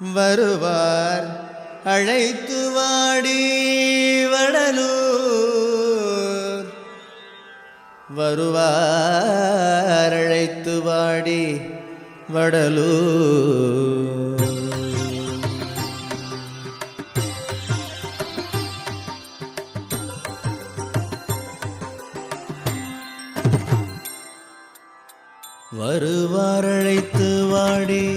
வருவார். அழைத்து வாடி வடலூர். வருவார் அழைத்து வாடி வடலூர். வருவார் அழைத்து வாடி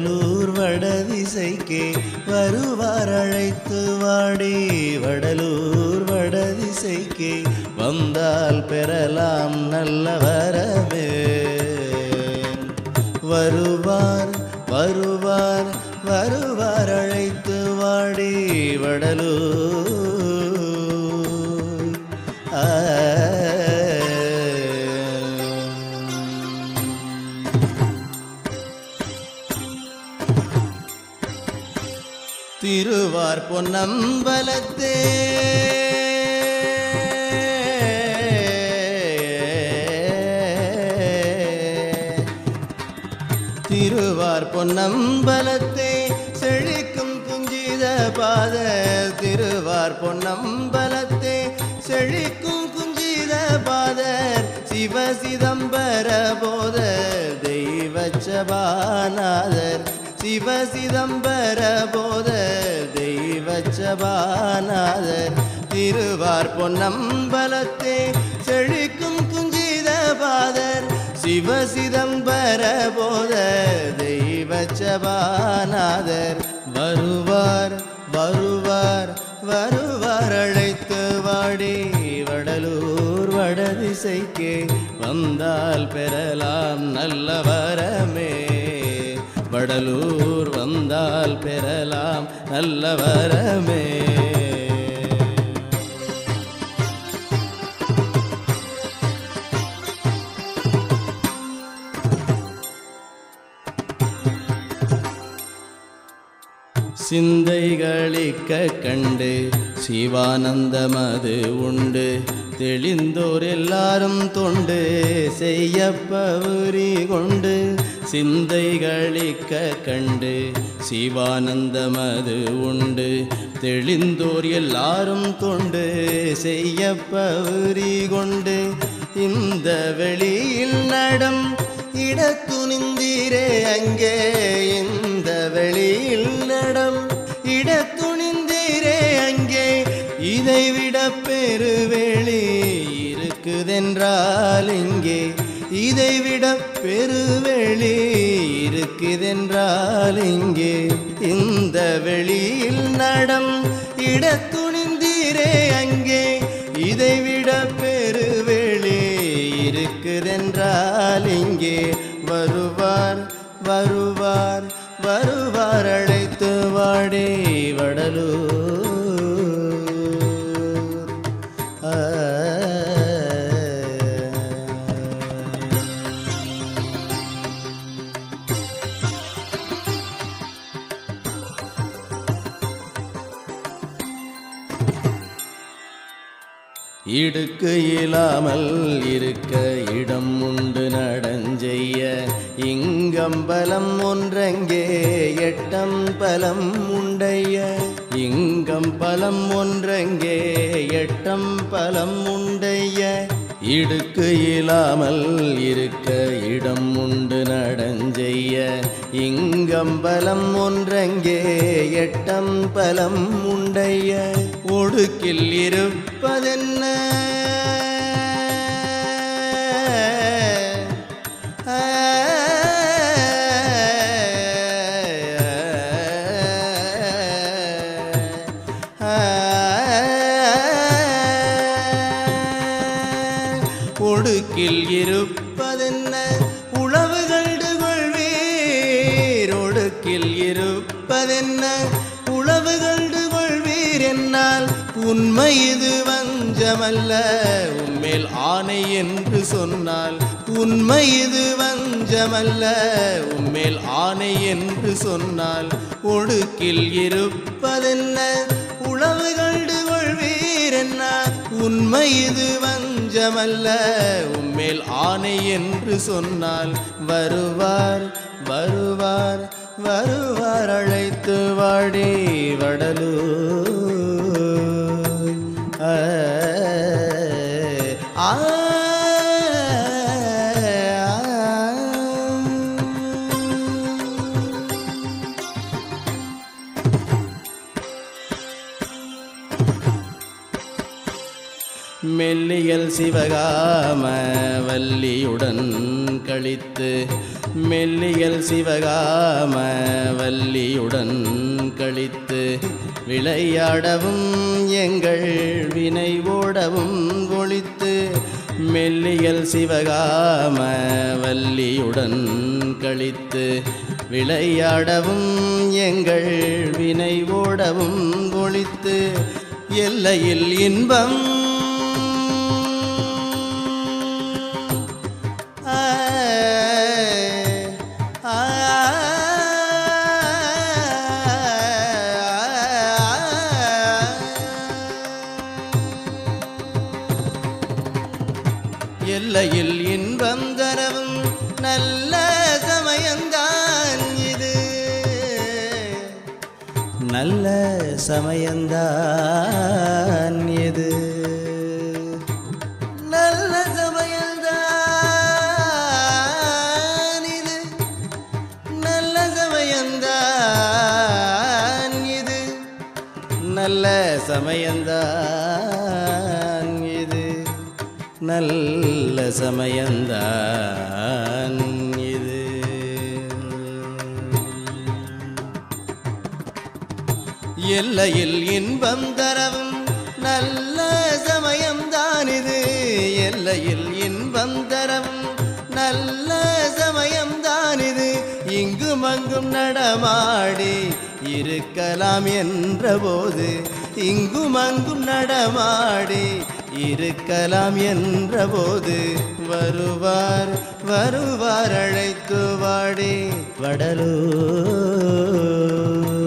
வடலூர் வடதிசைக்கே வருவார் அழைத்து வாடி. வடலூர் வடதிசைக்கே வந்தால் பெறலாம் நல்ல வரவே. வருவார் வருவார் வருவார் அழைத்து வாடி. வடலூர் திருவார் பொன்னம்பலத்தே. திருவார் பொன்னம்பலத்தே செழிக்கும் குஞ்சித பாத திருவார் பொன்னம்பலத்தே செழிக்கும் குஞ்சித பாத சிவ சிதம்பர போத தெய்வச்சபாநாதர். சிவ சிதம்பர போத தெய்வ சபாநாதர் திருவார் பொன்னம்பலத்தே செழிக்கும் குஞ்சித பாதர் சிவ சிதம்பர போத தெய்வ சபாநாதர் வருவார் வருவார் வருவார் அழைத்து வாடி வடலூர் வடதிசைக்கே வந்தால் பெறலாம் நல்ல வரமே. கடலூர் வந்தால் பெறலாம் நல்ல வரமே. சிந்தைகளிக்க கண்டு சிவானந்தமது உண்டு. தெளிந்தோர் எல்லாரும் தொண்டு செய்யப்பவுரி கொண்டு சிந்தைகளிக்க கண்டு சிவானந்தமது உண்டு. தெளிந்தோர் எல்லாரும் தொண்டு செய்யப்பவுரி கொண்டு இந்த வெளியில் நடம் இடத்துணிந்தீரே அங்கே என்றால் இங்கே இதைவிட பெருவெளி இருக்குதென்றால் இங்கே இந்த வெளியில் நடம் இட துணிந்தீரே அங்கே. இதைவிட பெருவெளி இருக்குதென்றால் இங்கே வருவார் வருவார் வருவார் அழைத்து வாடே வடலூர். இடுக்கு இல்லாமல் இருக்க இடம் உண்டு நடஞ்செய்ய. இங்கம்பலம் ஒன்றங்கே எட்டம் பலம் உண்டைய. இங்கம் பலம் ஒன்றங்கே எட்டம் பலம் உண்டைய. இடுக்கு இல்லாமல் இருக்க இடம் உண்டு நடஞ்செய்ய. இங்கம்பலம் ஒன்றங்கே எட்டம் பலம் உண்டைய. ஒடுக்கில் இருப்பதென்ன? இருப்பதென்ன உளவு கண்டு கொள்வீர் என்னால். உண்மை இது வஞ்சமல்ல. உண்மேல் ஆணை என்று சொன்னால். உண்மை இது வஞ்சமல்ல. உண்மேல் ஆணை என்று சொன்னால். ஒடுக்கில் இருப்பதென்ன? உளவு கண்டு கொள்வீர் என்ன உண்மை இது வஞ்சமல்ல. உண்மேல் ஆணை என்று சொன்னால். வருவார் வருவார். வருவார் அழைத்து வாடி வடலூர். ஆ, மெல்லியல் சிவகாம வல்லியுடன் கழித்து மெல்லியல் சிவகாம வல்லியுடன் கழித்து விளையாடவும் எங்கள் வினை ஓடவும் ஒழித்து மெல்லியல் சிவகாம வல்லியுடன் கழித்து விளையாடவும் எங்கள் வினை ஓடவும் ஒழித்து எல்லையில் இன்பம் பிள்ளையில் இன்பம் தரவும் நல்ல சமயந்தான் இது. நல்ல சமயந்தான் இது. நல்ல சமயந்தான் இது. நல்ல சமயந்தான் இது. நல்ல சமயந்தான் நல்ல சமயந்தான் இது. எல்லையில் இன்பம் தரவும் நல்ல சமயம்தான் இது. எல்லையில் இன்பம் தரவும் நல்ல சமயம்தான் இது. இங்கும் அங்கும் நடமாடி இருக்கலாம் என்ற போது இங்கும் அங்கும் நடமாடி இருக்கலாம் என்ற போது வருவார் வருவார் அழைத்து வாடி வடலூர்.